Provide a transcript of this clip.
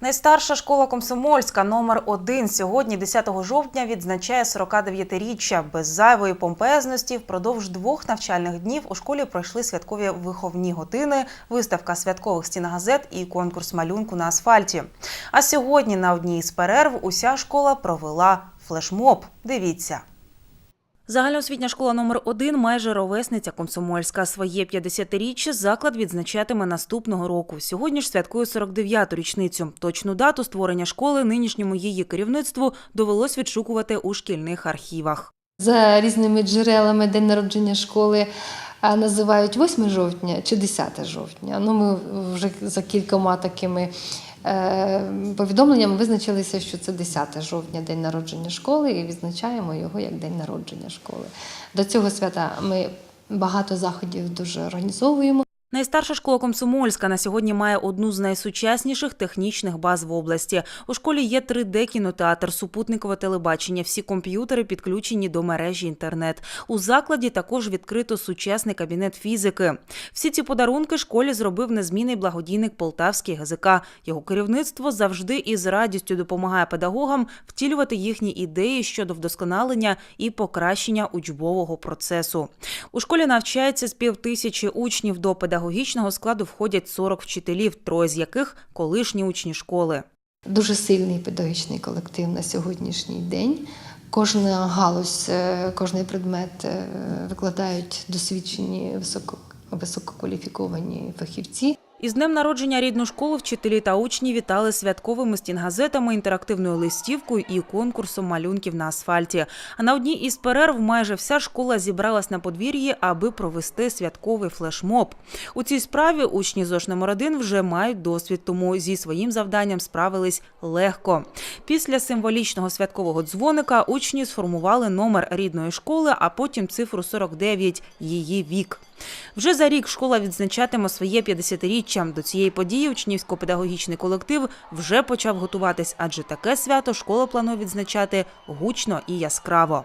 Найстарша школа Комсомольська номер 1 сьогодні, 10 жовтня, відзначає 49-річчя. Без зайвої помпезності впродовж двох навчальних днів у школі пройшли святкові виховні години, виставка святкових стіногазет і конкурс малюнку на асфальті. А сьогодні на одній із перерв уся школа провела флешмоб. Дивіться. Загальноосвітня школа номер 1 майже ровесниця Комсомольська. Своє 50-річчя заклад відзначатиме наступного року. Сьогодні ж святкує 49-ту річницю. Точну дату створення школи нинішньому її керівництву довелось відшукувати у шкільних архівах. За різними джерелами день народження школи називають 8 жовтня чи 10 жовтня. Ну, ми вже за кількома такими е, повідомленнями визначилися, що це 10 жовтня день народження школи, і відзначаємо його як день народження школи. До цього свята ми багато заходів дуже організовуємо. Найстарша школа Комсомольська на сьогодні має одну з найсучасніших технічних баз в області. У школі є 3D-кінотеатр, супутникове телебачення, всі комп'ютери підключені до мережі інтернет. У закладі також відкрито сучасний кабінет фізики. Всі ці подарунки школі зробив незмінний благодійник Полтавський ГЗК. Його керівництво завжди із радістю допомагає педагогам втілювати їхні ідеї щодо вдосконалення і покращення учбового процесу. У школі навчається з півтисячі учнів до педагогічного складу входять 40 вчителів, троє з яких колишні учні школи. Дуже сильний педагогічний колектив на сьогоднішній день. Кожна галузь, е, кожний предмет е, викладають досвідчені високо, висококваліфіковані фахівці. Із днем народження рідну школу вчителі та учні вітали святковими стінгазетами, інтерактивною листівкою і конкурсом малюнків на асфальті. А на одній із перерв майже вся школа зібралась на подвір'ї, аби провести святковий флешмоб. У цій справі учні ЗОШ номер 1 вже мають досвід, тому зі своїм завданням справились легко. Після символічного святкового дзвоника учні сформували номер рідної школи, а потім цифру 49 – її вік. Вже за рік школа відзначатиме своє 50-річчя. До цієї події учнівсько-педагогічний колектив вже почав готуватись, адже таке свято школа планує відзначати гучно і яскраво.